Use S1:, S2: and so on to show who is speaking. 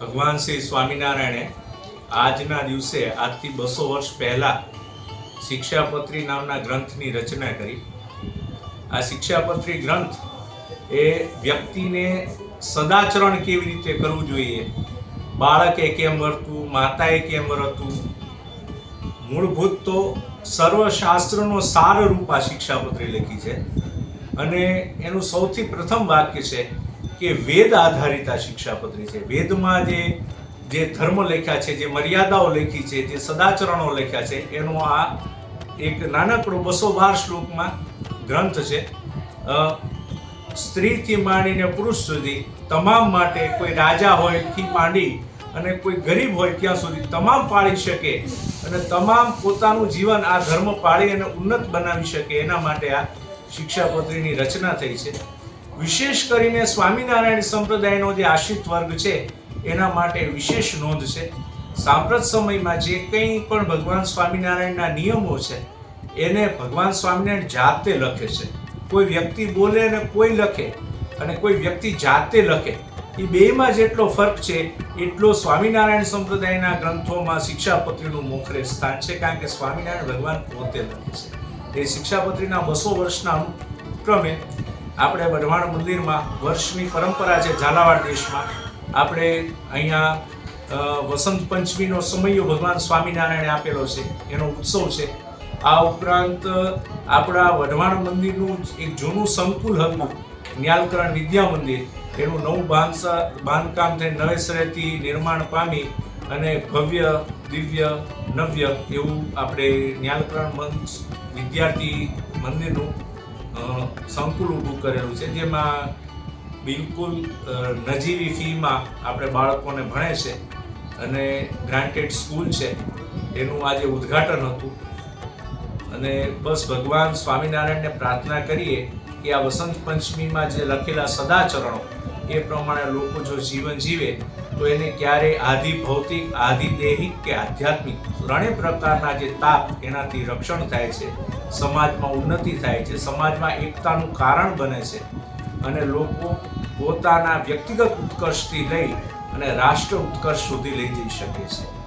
S1: ભગવાન શ્રી સ્વામિનારાયણે આજના દિવસે, આજથી બસો વર્ષ પહેલાં શિક્ષાપત્રી નામના ગ્રંથની રચના કરી. આ શિક્ષાપત્રી ગ્રંથ એ વ્યક્તિને સદાચરણ કેવી રીતે કરવું જોઈએ? બાળકે કેમ વર્તવું? માતાએ કેમ વર્તવું? મૂળભૂત તો સર્વશાસ્ત્રનો સાર રૂપ આ શિક્ષાપત્રી લખી છે. અને એનું સૌથી પ્રથમ વાક્ય છે કે વેદ આધારિત આ શિક્ષાપત્રી છે. વેદમાં જે જે ધર્મ લખ્યા છે, જે મર્યાદાઓ લખી છે, જે સદાચરણો લખ્યા છે, એનો આ એક નાનકડો બસો બાર શ્લોકમાં ગ્રંથ છે. સ્ત્રીથી માંડીને પુરુષ સુધી તમામ માટે કોઈ રાજા હોયથી માંડી અને કોઈ ગરીબ હોય ત્યાં સુધી તમામ પાળી શકે અને તમામ પોતાનું જીવન આ ધર્મ પાળી અને ઉન્નત બનાવી શકે એના માટે આ શિક્ષાપત્રીની રચના થઈ છે. વિશેષ કરીને સ્વામિનારાયણ સંપ્રદાયનો જે આશ્રિત વર્ગ છે, એના માટે વિશેષ નોંધ છે. સાંપ્રત સમયમાં જે કંઈ પણ ભગવાન સ્વામિનારાયણના નિયમો છે, એને ભગવાન સ્વામિનારાયણ જાતે લખે છે. કોઈ વ્યક્તિ બોલે અને કોઈ લખે, અને કોઈ વ્યક્તિ જાતે લખે, એ બેમાં જેટલો ફરક છે, એટલો સ્વામિનારાયણ સંપ્રદાયના ગ્રંથોમાં શિક્ષાપત્રીનું મોખરે સ્થાન છે, કારણ કે સ્વામિનારાયણ ભગવાન પોતે લખે છે. એ શિક્ષાપત્રીના બસો વર્ષના ક્રમે આપણે વઢવાણ મંદિરમાં વર્ષની પરંપરા છે ઝાલાવાડ દેશમાં. આપણે અહીંયા વસંત પંચમીનો સમયો ભગવાન સ્વામિનારાયણે આપેલો છે, એનો ઉત્સવ છે. આ ઉપરાંત, આપણા વઢવાણ મંદિરનું એક જૂનું સંકુલ હતું, ન્યાલકરણ વિદ્યા મંદિર. એનું નવું બાંધ બાંધકામ થઈ નવેસરેથી નિર્માણ પામી અને ભવ્ય, દિવ્ય, નવ્ય એવું આપણે ન્યાલકરણ મંચ વિદ્યાર્થી મંદિરનું સંકુલ ઊભું કરેલું છે, જેમાં બિલકુલ નજીવી ફીમાં આપણે બાળકોને ભણે છે અને ગ્રાન્ટેડ સ્કૂલ છે, એનું આજે ઉદ્ઘાટન હતું. અને બસ ભગવાન સ્વામિનારાયણને પ્રાર્થના કરીએ કે આ વસંત પંચમીમાં જે લખેલા સદાચરણો એ પ્રમાણે લોકો જો જીવન જીવે, તો એને ક્યારેય આધિ ભૌતિક, આધિ દૈહિક કે આધ્યાત્મિક ત્રણેય પ્રકારના જે તાપ એનાથી રક્ષણ થાય છે, સમાજમાં ઉન્નતિ થાય છે, સમાજમાં એકતાનું કારણ બને છે. અને લોકો પોતાના વ્યક્તિગત ઉત્કર્ષથી લઈ અને રાષ્ટ્ર ઉત્કર્ષ સુધી લઈ જઈ શકે છે.